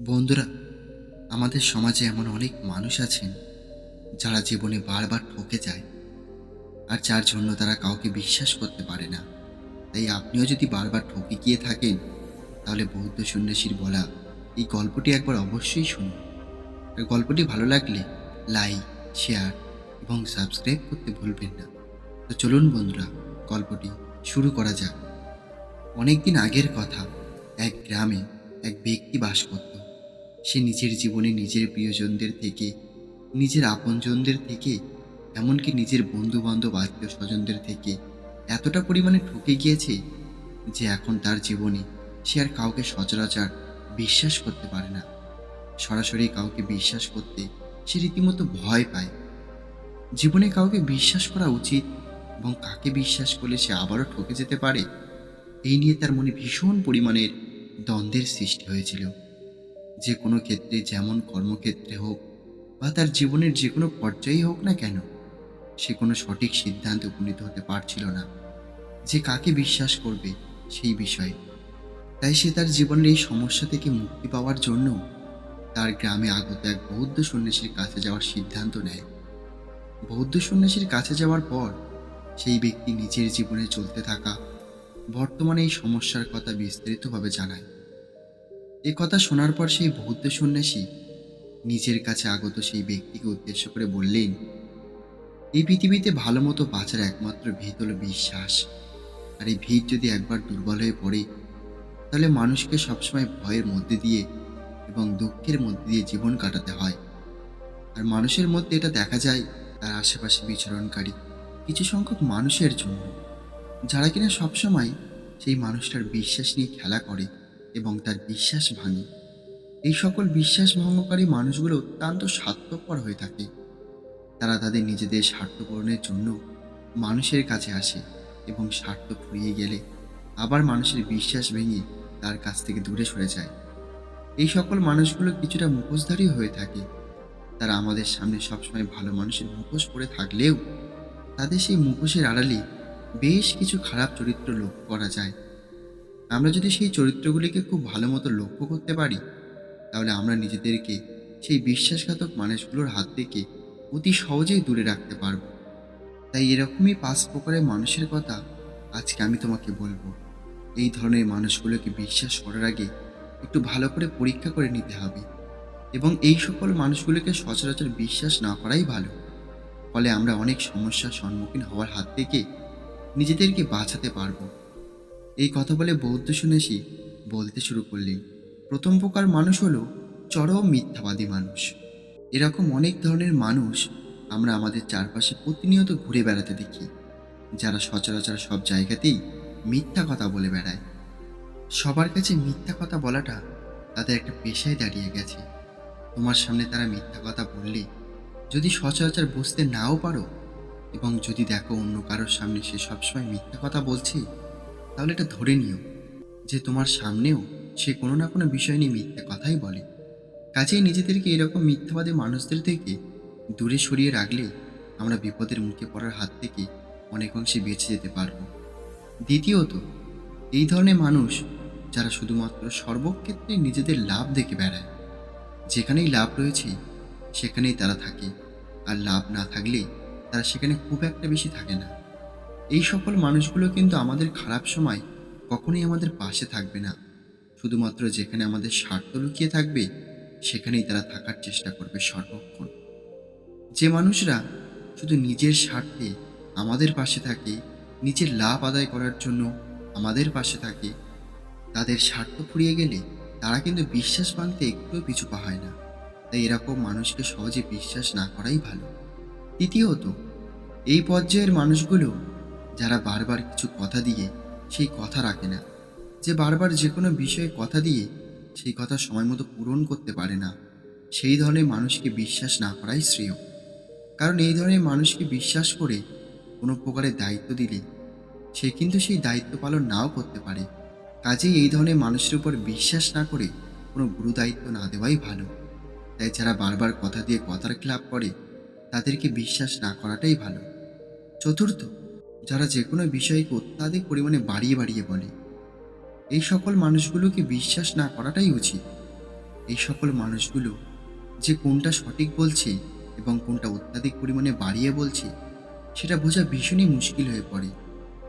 বন্ধুরা, আমাদের সমাজে এমন অনেক মানুষ আছেন যারা জীবনে বারবার ঠকে যায় আর যার জন্য তারা কাউকে বিশ্বাস করতে পারে না। তাই আপনিও যদি বারবার ঠকে গিয়ে থাকেন, তাহলে বৌদ্ধ সন্ন্যাসীর বলা এই গল্পটি একবার অবশ্যই শুনুন। আর গল্পটি ভালো লাগলে লাইক, শেয়ার এবং সাবস্ক্রাইব করতে ভুলবেন না। তো চলুন বন্ধুরা, গল্পটি শুরু করা যাক। অনেকদিন আগের কথা, এক গ্রামে এক ব্যক্তি বাস করত। সে নিজের জীবনে নিজের প্রিয়জনদের থেকে, নিজের আপনজনদের থেকে, এমনকি নিজের বন্ধু বান্ধব আত্মীয় স্বজনদের থেকে এতটা পরিমাণে ঠকে গিয়েছে যে এখন তার জীবনে সে আর কাউকে সচরাচর বিশ্বাস করতে পারে না। সরাসরি কাউকে বিশ্বাস করতে সে রীতিমতো ভয় পায়। জীবনে কাউকে বিশ্বাস করা উচিত এবং কাকে বিশ্বাস করলে সে আবারও ঠকে যেতে পারে, এই নিয়ে তার মনে ভীষণ পরিমাণের দ্বন্দ্বের সৃষ্টি হয়েছিল। যে কোনো ক্ষেত্রে, যেমন কর্মক্ষেত্রে হোক বা তার জীবনের যে কোনো পর্যায়ে হোক না কেন, সে কোনো সঠিক সিদ্ধান্তে উপনীত হতে পারছিল না। যে কাকে বিশ্বাস করবে সেই বিষয়ে। তাই সে তার জীবনের এই সমস্যা থেকে মুক্তি পাওয়ার জন্য তার গ্রামে আগত এক বৌদ্ধ সন্ন্যাসীর কাছে যাওয়ার সিদ্ধান্ত নেয়। বৌদ্ধ সন্ন্যাসীর কাছে যাওয়ার পর সেই ব্যক্তি নিজের জীবনে চলতে থাকা বর্তমানে এই সমস্যার কথা বিস্তারিতভাবে জানায়। এ কথা শোনার পর সেই বৌদ্ধ সন্ন্যাসী নিজের কাছে আগত সেই ব্যক্তিকে উদ্দেশ্য করে বললেন, এই পৃথিবীতে ভালো মতো বাঁচার একমাত্র ভিত হল বিশ্বাস। আর এই ভিত যদি একবার দুর্বল হয়ে পড়ে, তাহলে মানুষকে সবসময় ভয়ের মধ্যে দিয়ে এবং দুঃখের মধ্যে দিয়ে জীবন কাটাতে হয়। আর মানুষের মধ্যে এটা দেখা যায়, তার আশেপাশে বিচরণকারী কিছু সংখ্যক মানুষের জন্য, যারা কিনা সবসময় সেই মানুষটার বিশ্বাস নিয়ে খেলা করে। এবং তার বিশ্বাস ভাঙে। এই সকল বিশ্বাস ভঙ্গকারী মানুষগুলো অত্যন্ত স্বার্থপর হয়ে থাকে। তারা তাদের নিজেদের স্বার্থ পূরণের জন্য মানুষের কাছে আসে এবং স্বার্থ ফুরিয়ে গেলে আবার মানুষের বিশ্বাস ভেঙে তার কাছ থেকে দূরে সরে যায়। এই সকল মানুষগুলো কিছুটা মুখোশধারী হয়ে থাকে। তারা আমাদের সামনে সবসময় ভালো মানুষের মুখোশ পরে থাকলেও তাদের সেই মুখোশের আড়ালে বেশ কিছু খারাপ চরিত্র লক্ষ্য করা যায়। আমরা যদি সেই চরিত্রগুলিকে খুব ভালো মতো লক্ষ্য করতে পারি, তাহলে আমরা নিজেদেরকে সেই বিশ্বাসঘাতক মানুষগুলোর হাত থেকে অতি সহজেই দূরে রাখতে পারব। তাই এরকমই পাঁচ প্রকারের মানুষের কথা আজকে আমি তোমাকে বলব। এই ধরনের মানুষগুলোকে বিশ্বাস করার আগে একটু ভালো করে পরীক্ষা করে নিতে হবে এবং এই সকল মানুষগুলোকে সচরাচর বিশ্বাস না করাই ভালো। ফলে আমরা অনেক সমস্যার সম্মুখীন হওয়ার হাত থেকে নিজেদেরকে বাঁচাতে পারব। এই কথা বলে বৌদ্ধ সন্ন্যাসী বলতে শুরু করলেন, প্রথম প্রকার মানুষ হলো চরম মিথ্যাবাদী মানুষ। এরকম অনেক ধরনের মানুষ আমরা আমাদের চারপাশে প্রতিনিয়ত ঘুরে বেড়াতে দেখি, যারা সচরাচর সব জায়গাতেই মিথ্যা কথা বলে বেড়ায়। সবার কাছে মিথ্যা কথা বলাটা তাদের একটা পেশায় দাঁড়িয়ে গেছে। তোমার সামনে তারা মিথ্যা কথা বললে যদি সচরাচর বুঝতে নাও পারো এবং যদি দেখো অন্য কারোর সামনে সে সবসময় মিথ্যা কথা বলছে তাহলে এটা ধরে নিও যে তোমার সামনেও সে কোনো না কোনো বিষয় নিয়ে মিথ্যে কথাই বলে। কাজেই নিজেদেরকে এরকম মিথ্যাবাদী মানুষদের থেকে দূরে সরিয়ে রাখলে আমরা বিপদের মুখে পড়ার হাত থেকে অনেক অংশে বেঁচে যেতে পারব। দ্বিতীয়ত, এই ধরনের মানুষ যারা শুধুমাত্র সর্বক্ষেত্রে নিজেদের লাভ দেখে বেড়ায়, যেখানেই লাভ রয়েছে সেখানেই তারা থাকে, আর লাভ না থাকলে তারা সেখানে খুব একটা বেশি থাকে না। এই সকল মানুষগুলো কিন্তু আমাদের খারাপ সময় কখনোই আমাদের পাশে থাকবে না। শুধুমাত্র যেখানে আমাদের স্বার্থ লুকিয়ে থাকবে, সেখানেই তারা থাকার চেষ্টা করবে সর্বক্ষণ। যে মানুষরা শুধু নিজের স্বার্থে আমাদের পাশে থাকে, নিজের লাভ আদায় করার জন্য আমাদের পাশে থাকে, তাদের স্বার্থ ফুরিয়ে গেলে তারা কিন্তু বিশ্বাস ভাঙতে একটুও পিছু পাহায় না। তাই এরকম মানুষকে সহজে বিশ্বাস না করাই ভালো। তৃতীয়ত, এই পর্যায়ের মানুষগুলো যারা বারবার কিছু কথা দিয়ে সেই কথা রাখে না। যে বারবার যে কোনো বিষয়ে কথা দিয়ে সেই কথা সময় মতো পূরণ করতে পারে না। সেই ধরনের মানুষকে বিশ্বাস না করাই শ্রেয়। কারণ এই ধরনের মানুষকে বিশ্বাস করে কোনো প্রকারের দায়িত্ব দিলে সে কিন্তু সেই দায়িত্ব পালন নাও করতে পারে। কাজেই এই ধরনের মানুষের উপর বিশ্বাস না করে কোনো গুরু দায়িত্ব না দেওয়াই ভালো। তাই যারা বারবার কথা দিয়ে কথার খেলাপ করে, তাদেরকে বিশ্বাস না করাটাই ভালো। চতুর্থ যারা যে কোনো বিষয়কে অত্যাধিক পরিমাণে বাড়িয়ে বাড়িয়ে বলে। এই সকল মানুষগুলোকে বিশ্বাস না করাটাই উচিত। এই সকল মানুষগুলো যে কোনটা সঠিক বলছে এবং কোনটা অত্যাধিক পরিমাণে বাড়িয়ে বলছে, সেটা বোঝা ভীষণই মুশকিল হয়ে পড়ে।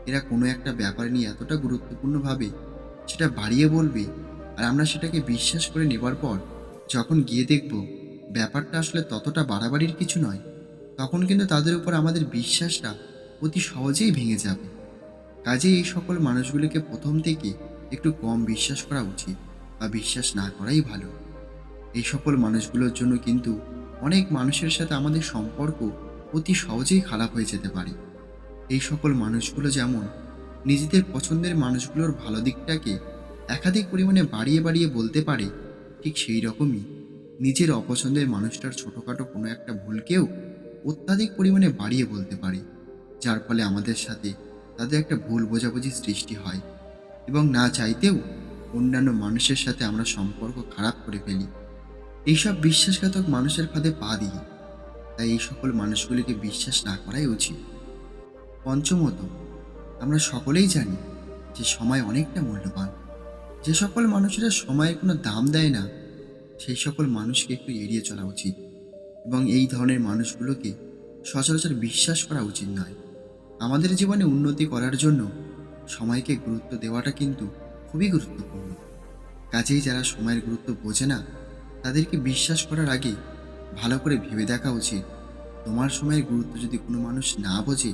এরা কোনো একটা ব্যাপার নিয়ে এতটা গুরুত্বপূর্ণভাবে সেটা বাড়িয়ে বলবে আর আমরা সেটাকে বিশ্বাস করে নেবার পর যখন গিয়ে দেখব ব্যাপারটা আসলে ততটা বাড়াবাড়ির কিছু নয়, তখন কিন্তু তাদের উপর আমাদের বিশ্বাসটা অতি সহজেই ভেঙে যাবে। কাজে এই সকল মানুষগুলিকে প্রথম থেকে একটু কম বিশ্বাস করা উচিত বা বিশ্বাস না করাই ভালো। এই সকল মানুষগুলোর জন্য কিন্তু অনেক মানুষের সাথে আমাদের সম্পর্ক অতি সহজেই খারাপ হয়ে যেতে পারে। এই সকল মানুষগুলো যেমন নিজেদের পছন্দের মানুষগুলোর ভালো দিকটাকে একাধিক পরিমাণে বাড়িয়ে বাড়িয়ে বলতে পারে, ঠিক সেই রকমই নিজের অপছন্দের মানুষটার ছোটোখাটো কোনো একটা ভুলকেও অত্যাধিক পরিমাণে বাড়িয়ে বলতে পারে। যার ফলে আমাদের সাথে তাদের একটা ভুল বোঝাবুঝি সৃষ্টি হয় এবং না চাইতেও অন্যান্য মানুষের সাথে আমরা সম্পর্ক খারাপ করে ফেলি। এইসব বিশ্বাসঘাতক মানুষের ফাঁদে পা দিই। তাই এই সকল মানুষগুলিকে বিশ্বাস না করাই উচিত। পঞ্চমত, আমরা সকলেই জানি যে সময় অনেকটা মূল্যবান। যে সকল মানুষেরা সময়ের কোনো দাম দেয় না, সেই সকল মানুষকে একটু এড়িয়ে চলা উচিত এবং এই ধরনের মানুষগুলোকে সচরাচর বিশ্বাস করা উচিত নয়। আমাদের জীবনে উন্নতি করার জন্য সময়কে গুরুত্ব দেওয়াটা কিন্তু খুবই গুরুত্বপূর্ণ। কাজেই যারা সময়ের গুরুত্ব বোঝে না, তাদেরকে বিশ্বাস করার আগে ভালো করে ভেবে দেখা উচিত। তোমার সময়ের গুরুত্ব যদি কোনো মানুষ না বোঝে,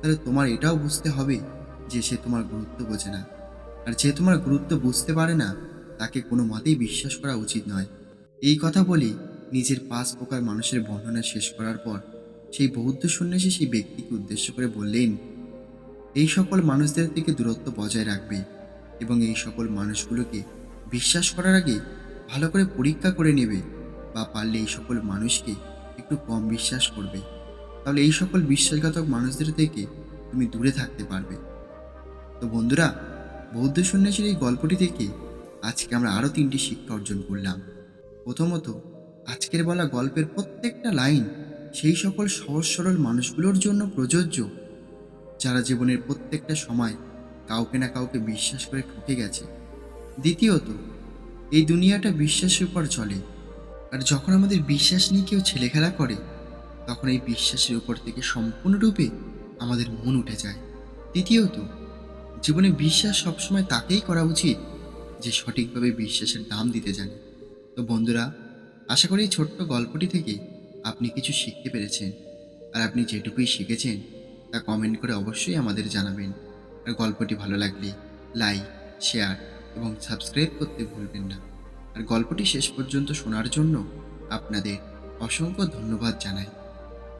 তাহলে তোমার এটাও বুঝতে হবে যে সে তোমার গুরুত্ব বোঝে না। আর যে তোমার গুরুত্ব বুঝতে পারে না, তাকে কোনো মতেই বিশ্বাস করা উচিত নয়। এই কথা বলে নিজের পাঁচ প্রকার মানুষের বর্ণনা শেষ করার পর সেই বৌদ্ধ সন্ন্যাসী সেই ব্যক্তিকে উদ্দেশ্য করে বললেন, এই সকল মানুষদের থেকে দূরত্ব বজায় রাখবে এবং এই সকল মানুষগুলোকে বিশ্বাস করার আগে ভালো করে পরীক্ষা করে নেবে বা পারলে এই সকল মানুষকে একটু কম বিশ্বাস করবে। তাহলে এই সকল বিশ্বাসঘাতক মানুষদের থেকে তুমি দূরে থাকতে পারবে। তো বন্ধুরা, বৌদ্ধ সন্ন্যাসীর এই গল্পটি থেকে আজকে আমরা আরও তিনটি শিক্ষা অর্জন করলাম। প্রথমত, আজকের বলা গল্পের প্রত্যেকটা লাইন সেই সকল সহজ সরল মানুষগুলোর জন্য প্রযোজ্য, যারা জীবনের প্রত্যেকটা সময় কাউকে না কাউকে বিশ্বাস করে ঠকে গেছে। দ্বিতীয়ত, এই দুনিয়াটা বিশ্বাসের উপর চলে। আর যখন আমাদের বিশ্বাস নিয়ে কেউ ছেলেখেলা করে, তখন এই বিশ্বাসের উপর থেকে সম্পূর্ণরূপে আমাদের মন উঠে যায়। তৃতীয়ত, জীবনে বিশ্বাস সবসময় তাকেই করা উচিত যে সঠিকভাবে বিশ্বাসের দাম দিতে জানে। তো বন্ধুরা, আশা করি এই ছোট্ট গল্পটি থেকে আপনি কিছু শিখতে পেরেছেন আর আপনি যেটুকুই শিখেছেন তা কমেন্ট করে অবশ্যই আমাদের জানাবেন। আর গল্পটি ভালো লাগলে লাইক শেয়ার এবং সাবস্ক্রাইব করতে ভুলবেন না। আর গল্পটি শেষ পর্যন্ত শোনার জন্য আপনাদের অসংখ্য ধন্যবাদ জানাই।